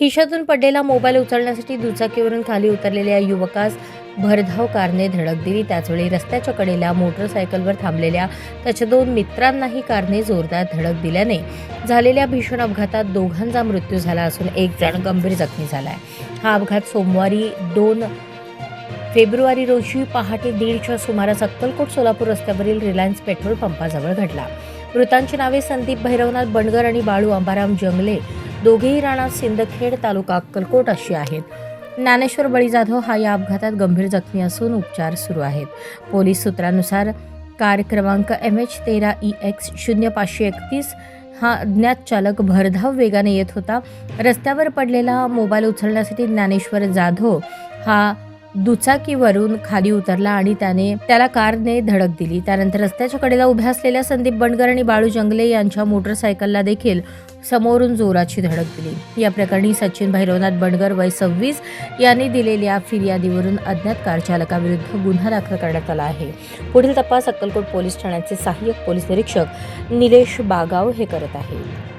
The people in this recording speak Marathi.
खिशातून पडलेला मोबाईल उचलण्यासाठी दुचाकीवरून खाली उतरलेल्या युवकास भरधाव कारने धडक दिली. त्याचवेळी रस्त्याच्या कडेला मोटरसायकलवर थांबलेल्या त्याच्या दोन मित्रांनाही कारने जोरदार धडक दिल्याने झालेल्या भीषण अपघातात दोघांचा मृत्यू झाला असून एक जण गंभीर जखमी झाला आहे हा अपघात सोमवारी दोन फेब्रुवारी रोजी पहाटे दीडच्या सुमारास अक्कलकोट सोलापूर रस्त्यावरील रिलायन्स पेट्रोल पंपाजवळ घडला. मृतांची नावे संदीप भैरवनाथ बंडगर आणि बाळू अंबाराम जंगले दोघेही राणा सिंदखेड तालुका अक्कलकोट अशी आहेत. ज्ञानेश्वर बळी जाधव हा या अपघातात गंभीर जखमी असून उपचार सुरू आहेत. पोलीस सूत्रानुसार कार क्रमांक एम एच तेरा ई एक्स शून्य पाचशे एकतीस हा अज्ञात चालक भरधाव वेगाने येत होता. रस्त्यावर पडलेला मोबाईल उचलण्यासाठी ज्ञानेश्वर जाधव हा दुचाकीवरून खाली उतरला आणि त्याने त्याला कारने धडक दिली. त्यानंतर रस्त्याच्या कडेला उभ्या असलेल्या संदीप बंडगर आणि बाळू जंगले यांच्या मोटरसायकलला देखील समोरून जोराची धडक दिली. या प्रकरणी सचिन भैरवनाथ बंडगर वय सव्वीस यांनी दिलेल्या फिर्यादीवरून अज्ञात कार चालकाविरुद्ध गुन्हा दाखल करण्यात आला आहे. पुढील तपास अक्कलकोट पोलीस ठाण्याचे सहाय्यक पोलीस निरीक्षक निलेश बागाव हे करत आहेत.